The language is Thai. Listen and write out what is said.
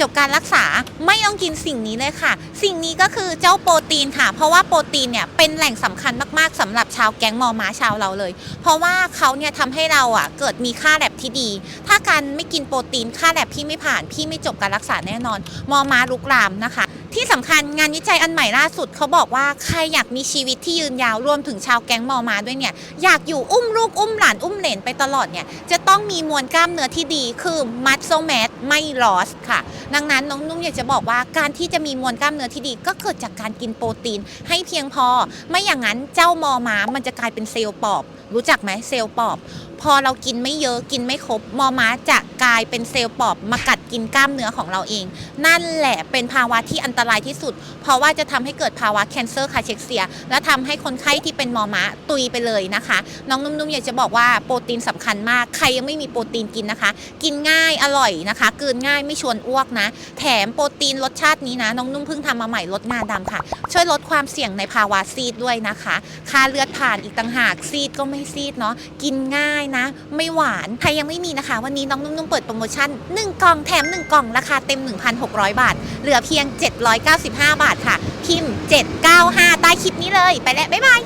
จบการรักษาไม่ต้องกินสิ่งนี้เลยค่ะ สิ่งนี้ก็คือเจ้าโปรตีนค่ะ เพราะว่าโปรตีนเนี่ยเป็นแหล่งสำคัญมากๆสำหรับชาวแก๊งมอม้าชาวเราเลย เพราะว่าเขาเนี่ยทำให้เราอะเกิดมีค่าแลบที่ดี ถ้าการไม่กินโปรตีนค่าแลบพี่ไม่ผ่าน พี่ไม่จบการรักษาแน่นอน มอม้าลุกลามนะคะ ที่สำคัญงานวิจัยอันใหม่ล่าสุดเขาบอกว่าใครอยากมีชีวิตที่ยืนยาวรวมถึงชาวแก๊งมอมาด้วยเนี่ยอยากอยู่อุ้มลูกอุ้มหลานอุ้มเหลนไปตลอดเนี่ยจะต้องมีมวลกล้ามเนื้อที่ดีคือมัดโซแมสไม่ลอสค่ะ ดังนั้นน้องนุ่มอยากจะบอกว่าการที่จะมีมวลกล้ามเนื้อที่ดี ก็เกิดจากการกินโปรตีนให้เพียงพอ ไม่อย่างนั้นเจ้ามอมามันจะกลายเป็นเซลล์ปอบ รู้จักไหมเซลล์ปอบ พอเรากินไม่เยอะกินไม่ครบมอม้าจะกลายเป็นเซลล์ปอบ มากัดกินกล้ามเนื้อของเราเอง นั่นแหละเป็นภาวะที่อันตรายที่สุด เพราะว่าจะทำให้เกิดภาวะแคนเซอร์คาเชกเซีย และทำให้คนไข้ที่เป็นมอม้าตุยไปเลยนะคะ น้องนุ่มๆอยากจะบอกว่าโปรตีนสำคัญมาก ใครยังไม่มีโปรตีนกินนะคะ กินง่ายอร่อยนะคะกลืนง่ายไม่ชวนอ้วกนะ แถมโปรตีนรสชาตินี้นะน้องนุ่มเพิ่งทำมาใหม่ลดงาดำค่ะ ช่วยลดความเสี่ยงในภาวะซีดด้วยนะคะ ค่าเลือดผ่านอีกต่างหากซีดก็ไม่ซีดเนาะกินง่ายนะ ไม่หวานใครยังไม่มีนะคะ วันนี้น้องนุ่มๆเปิดโปรโมชั่น1กล่องแถม 1 กล่องราคาเต็ม 1,600 บาท เหลือเพียง795 บาทค่ะ พิมพ์ 795 ใต้คลิปนี้เลย ไปแล้ว บ๊ายบาย